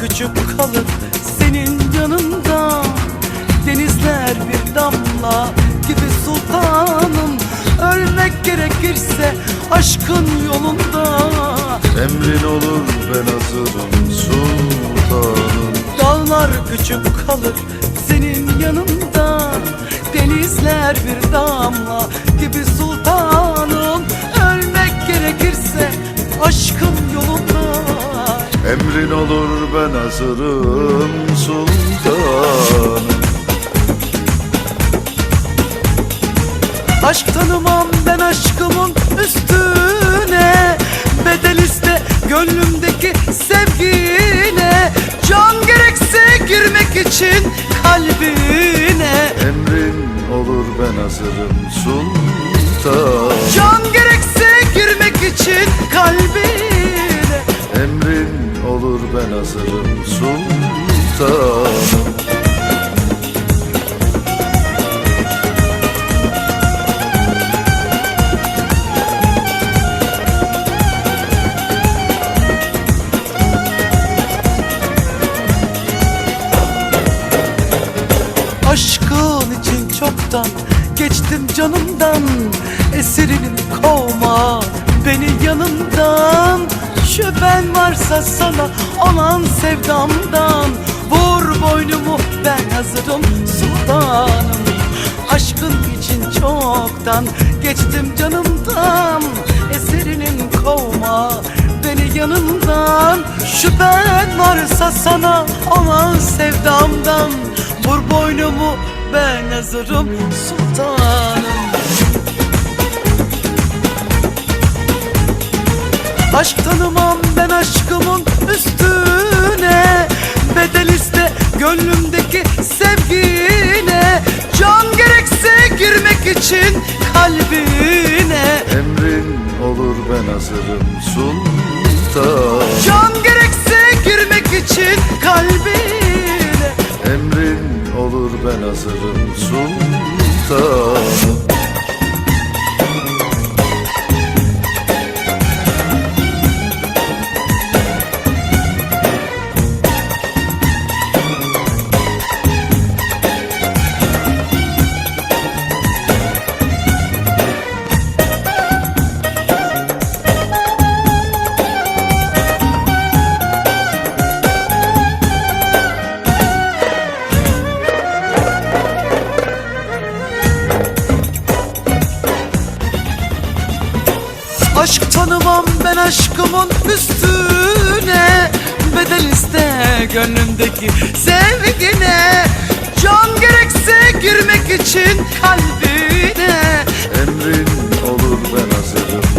Küçüp kalır senin yanında. Denizler bir damla gibi sultanım. Ölmek gerekirse aşkın yolunda. Emrin olur ben hazırım sultanım. Dağlar küçüp kalır senin yanında. Denizler bir damla gibi ben hazırım sultanım. Aşk tanımam ben aşkımın üstüne Bedel iste gönlümdeki sevgine. Can gerekse girmek için kalbine. Emrin olur ben hazırım sultanım ben hazırım sultanım Aşkın için çoktan geçtim canımdan Varsa sana olan sevdamdan Vur boynumu ben hazırım sultanım. Aşkın için çoktan geçtim canımdan Eserinim kovma beni yanından. Şüphen varsa sana olan sevdamdan Vur boynumu ben hazırım sultanım Aşk tanımam ben aşkımın üstüne. Bedel iste gönlümdeki sevgine. Can gerekse girmek için kalbine. Emrin olur ben hazırım sultanım Can gerekse girmek için kalbine. Emrin olur ben hazırım sultanım Aşk tanımam ben aşkımın üstüne. Bedel iste gönlümdeki sevgine. Can gerekse girmek için kalbine. Emrin olur ben hazırım.